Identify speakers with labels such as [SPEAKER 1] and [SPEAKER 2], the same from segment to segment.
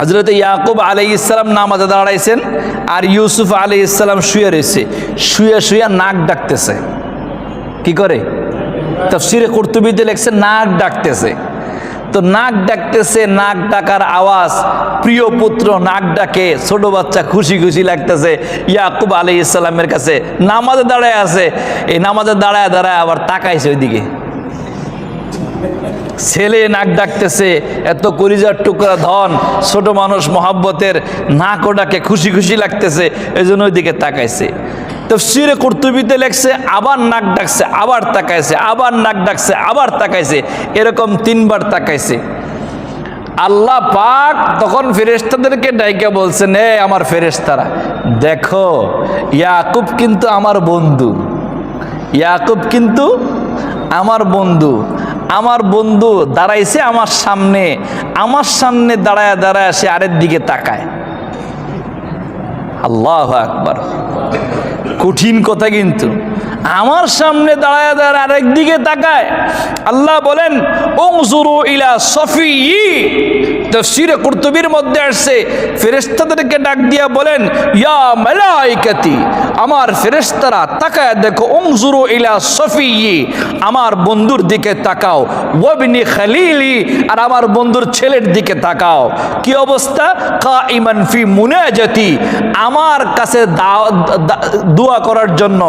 [SPEAKER 1] হজরত ইয়াকুব আলাই ইসলাম নামাজে দাঁড়াইছেন আর ইউসুফ আলাই ইসলাম শুয়ে রয়েছে। শুয়ে শুয়ে নাক ডাকতেছে। কি করে? তফসিরে কর্তুবিতে লেখছে, নাক ডাকতেছে। তো নাক ডাকতেছে, নাক ডাকার আওয়াজ, প্রিয় পুত্র নাক ডাকে, ছোট বাচ্চা খুশি খুশি লাগতেছে, ইয়াকুব আলী ইসলামের কাছে নামাজে দাঁড়ায় আছে। এই নামাজে দাঁড়ায় দাঁড়ায় আবার তাকাইছে ওইদিকে। ছেলে নাক ডাকতেছে, এত করিজার টুকরা ধন, ছোট মানুষ মহাব্বতের নাক ওটাকে খুশি খুশি লাগতেছে এই জন্য ওইদিকে তাকাইছে। তফসিরে কর্তুবিতে লেখছে, আবার নাক ডাকছে, আবার তাকাইছে, আবার নাক ডাকছে, আবার তাকাইছে, এরকম তিনবার তাকাইছে। আল্লাহ পাক তখন ফেরেশতাদেরকে ডাইকে বলছেন এ আমার ফেরেশতারা, দেখো, ইয়াকুব কিন্তু আমার বন্ধু, ইয়াকুব কিন্তু আমার বন্ধু আমার বন্ধু দাঁড়াইছে আমার সামনে আমার সামনে দাঁড়ায় দাঁড়ায় সে আরেক দিকে তাকায়। আল্লাহ আকবার। কঠিন কথা কিন্তু। আমার সামনে দাঁড়ায় দাঁড়ায় আরেক দিকে তাকায়। আল্লাহ বলেন ওংজুরু ইলা সফি। তফসিরে কুর্তুবির মধ্যে আসছে। ফেরেশতাদেরকে ডাক দিয়া বলেন, ইয়া মালাইকাতি, আমার ফেরেশতারা তাকায় দেখো ওংজুরু ইলা সফি, আমার বন্ধুর দিকে তাকাও। ওয়াবনি খালিলি, আর আমার বন্ধুর ছেলের দিকে তাকাও। কি অবস্থা? কা ইমান ফি মুনাজাতি, আমার কাছে দোয়া করার জন্য,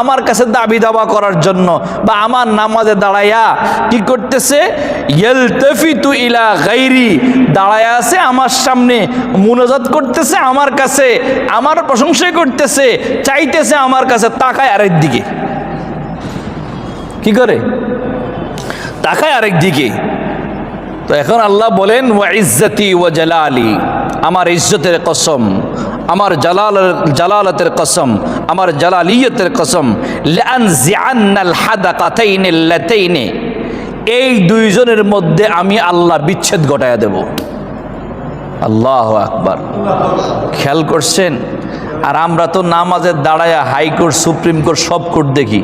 [SPEAKER 1] আমার কাছে দাবি দাবা করার জন্য বা আমার নামাজে দাঁড়াইয়া কি করতেছে? ইয়েলতফিতু ইলা গাইরি দাঁড়ায়া আছে আমার সামনে, মুনাজাত করতেছে আমার কাছে, আমার প্রশংসাই করতেছে, চাইতেছে আমার কাছে, তাকায় আরেক দিকে। কি করে? তাকায় আরেক দিকে। তো এখন আল্লাহ বলেন, ওয়া ইজ্জতি ও জালালি, আমার ইজ্জতের কসম আমার জালাল, জালালতের কসম, আমার জালালিয়তের কসম এই দুইজনের মধ্যে আমি আল্লাহ বিচ্ছেদ ঘটায়া দেব। আল্লাহ আকবার। খেয়াল করছেন? আর আমরা তো নামাজের দাঁড়ায়া হাইকোর্ট সুপ্রিম কোর্ট, সব কোর্ট দেখি।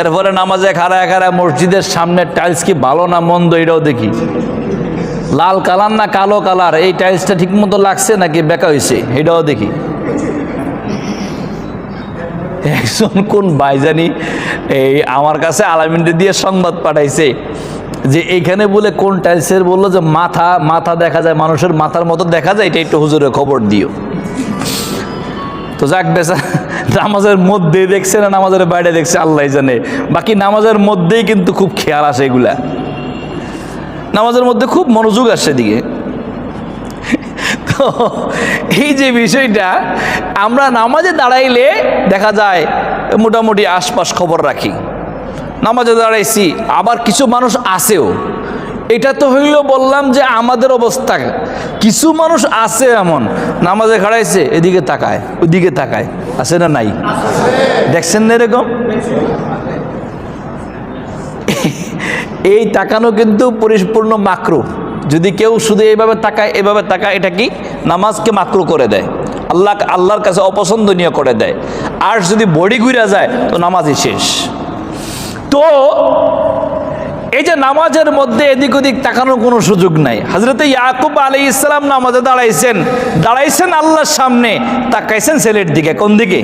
[SPEAKER 1] এরপরে নামাজে খাড়ায় খাড়ায় মসজিদের সামনে টাইলস কি ভালো না মন্দ, এটাও দেখি। লাল কালার না কালো কালার? এই টাইলসটা ঠিক মতো লাগছে নাকি বেঁকা হয়েছে এটাও দেখি। একজন কোন ভাইজানি এই আমার কাছে আলামিনটা দিয়ে সংবাদ পাঠাইছে যে এইখানে বলে কোন টাইলসের বলল যে মাথা মাথা দেখা যায়, মানুষের মাথার মতো দেখা যায়, এটা একটু হুজুরে খবর দিও। তো যাক বেচা, নামাজের মধ্যেই দেখছে না নামাজের বাইরে দেখছে, আল্লাহ জানে। বাকি নামাজের মধ্যেই কিন্তু খুব খেয়াল আসে এগুলা। নামাজের মধ্যে খুব মনোযোগ আসে দিকে তো এই যে বিষয়টা, আমরা নামাজে দাঁড়াইলে দেখা যায় মোটামুটি আশপাশ খবর রাখি। নামাজে দাঁড়াইছি, আবার কিছু মানুষ আসেও। এটা তো হইল বললাম যে আমাদের অবস্থা। কিছু মানুষ আছে এমন, নামাজে খাড়াইছে, এদিকে তাকায় ওইদিকে তাকায়। আছে না নাই? দেখছেন না এরকম? এই তাকানো কিন্তু পরিপূর্ণ মাকরু। যদি কেউ শুধু এইভাবে তাকায়, এভাবে তাকায়, এটা কি? নামাজকে মাকরু করে দেয়। আল্লাহ, আল্লাহর কাছে অপছন্দনীয় করে দেয়। আর যদি বডি ঘুরে যায়, তো নামাজই শেষ। তো এই যে নামাজের মধ্যে এদিক ওদিক তাকানোর কোনো সুযোগ নাই। হজরতে ইয়াকুব আলী ইসলাম নামাজে দাঁড়াইছেন। দাঁড়াইছেন আল্লাহর সামনে। তাকাইছেন ছেলের দিকে। কোন দিকে?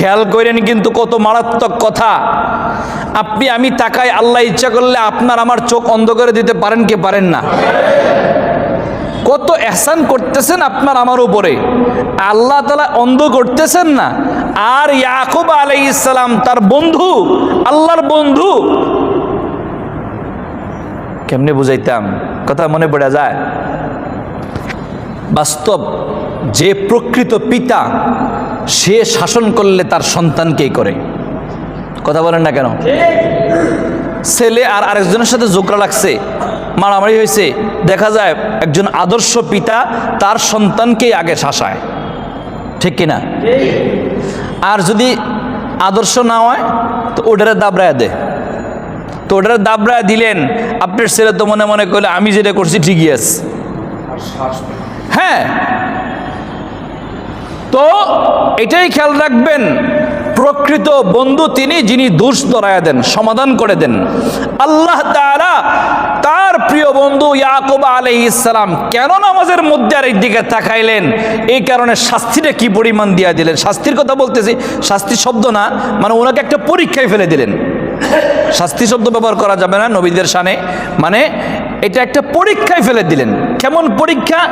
[SPEAKER 1] খেয়াল করেন কিন্তু কত মারাত্মক কথা। আপনি, আমি তাকাই, আল্লাহ ইচ্ছা করলে আপনার আমার চোখ অন্ধ করে দিতে পারেন কি পারেন না? কত এহসান করতেছেন আপনার আমার উপরে। আল্লাহ তালা অন্ধ করতেছেন না। আর ইয়াকুব আলাই ইসলাম তার বন্ধু, আল্লাহর বন্ধু। কেমনে বুঝাইতাম? কথা মনে পড়ে যায়। বাস্তব যে প্রকৃত পিতা সে শাসন করলে তার সন্তানকেই করে? কথা বলেন না কেন? ছেলে আর আরেকজনের সাথে জোকরা লাগছে মারামারি হয়েছে। দেখা যায় একজন আদর্শ পিতা তার সন্তানকেই আগে শাসায়। ঠিক কিনা? আর যদি আদর্শ না হয় তো ওটারে দাবড়ায় দেয় তো ওটারে দাবড়ায় দিলেন আপনার ছেলে তো মনে মনে করলে আমি যেটা করছি ঠিকই আছে। হ্যাঁ তো এটাই খেয়াল রাখবেন, প্রকৃত বন্ধু তিনি যিনি দোষ ধরায় দেন, সমাধান করে দেন। আল্লাহ তাআলা তার প্রিয় বন্ধু ইয়াকুব আলাইহিস ইসলাম কেন নামাজের মধ্যে আর দিকে তাকাইলেন? এই কারণে শাস্তিটা কি পরিমাণ দিয়া দিলেন? শাস্তির কথা বলতেছি, শাস্তি শব্দ না মানে ওনাকে একটা পরীক্ষায় ফেলে দিলেন। শাস্তি শব্দ ব্যবহার করা যাবে না নবীদের সানে মানে এটা একটা পরীক্ষায় ফেলে দিলেন। কেমন পরীক্ষা?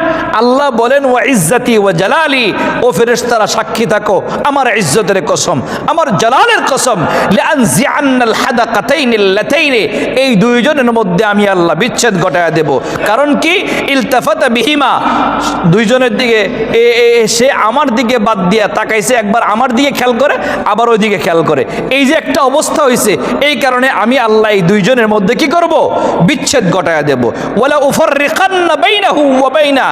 [SPEAKER 1] আল্লাহ বলেন ও ইজ্জাতি ও জালালি। ও ফেরেশতারা, সাক্ষী থাকো, আমার ইজ্জতের কসম, আমার জালালের কসম। এই দুইজনের মধ্যে আমি আল্লাহ বিচ্ছেদ ঘটায় দেব। কারণ কি? ইলতাফাতা বিহিমা। দুইজনের দিকে সে আমার দিকে বাদ দিয়া তাকাইছে, একবার আমার দিকে খেয়াল করে, আবার ওই দিকে খেয়াল করে। এই যে একটা অবস্থা হয়েছে এই কারণে আমি আল্লাহ এই দুইজনের মধ্যে কি করব? বিচ্ছেদ ঘটায় দেব। ওয়ালা উফাররিকান্না বাইনাহু ওয়া বাইনা,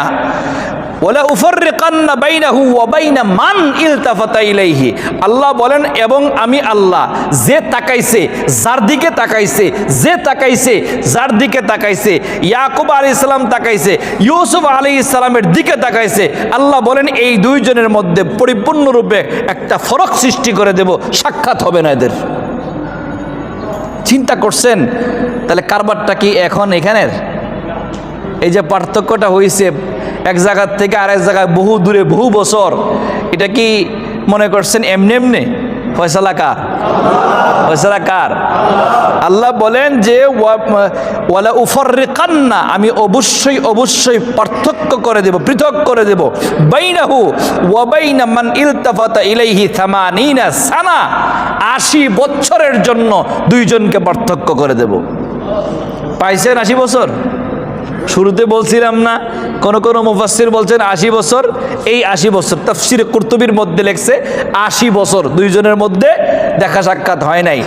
[SPEAKER 1] ওয়ালা উফাররিকান্না বাইনাহু ওয়া বাইনা মান ইলতাফাতা ইলাইহি। আল্লাহ বলেন, এবং আমি আল্লাহ, যে তাকাইছে, যার দিকে তাকাইছে, যে তাকাইছে, যার দিকে তাকাইছে, ইয়াকুব আলী ইসলাম তাকাইছে, ইউসুফ আলী ইসলামের দিকে তাকাইছে। আল্লাহ বলেন, এই দুইজনের মধ্যে পরিপূর্ণরূপে একটা ফরক সৃষ্টি করে দেব, সাক্ষাৎ হবে না এদের। চিন্তা করছেন, তাহলে কারবারটা কি এখন এখানের? এই যে পার্থক্যটা হয়েছে এক জায়গার থেকে আরেক জায়গায় বহু দূরে বহু বছর, এটা কি মনে করছেন এমনি এমনি? ফয়সালা কার? ফয়সালা কার? আল্লাহ বলেন যে, ওয়া- ওয়ালা উফাররিকান্না, আমি অবশ্যই অবশ্যই পার্থক্য করে দেব, পৃথক করে দেব। বাইনাহু ওয়া বাইনা মান ইলতাফাতা ইলাইহি থামানিনা সানা, আশি বছরের জন্য দুইজনকে পার্থক্য করে দেব। পাইছেন আশি বছর? শুরুতে বলছিলাম না, কোন কোনো মুফাসির বলছেন আশি বছর, এই আশি বছর, তাফসির কুর্তুবির মধ্যে লেখছে আশি বছর, দুইজনের মধ্যে দেখা সাক্ষাৎ হয় নাই।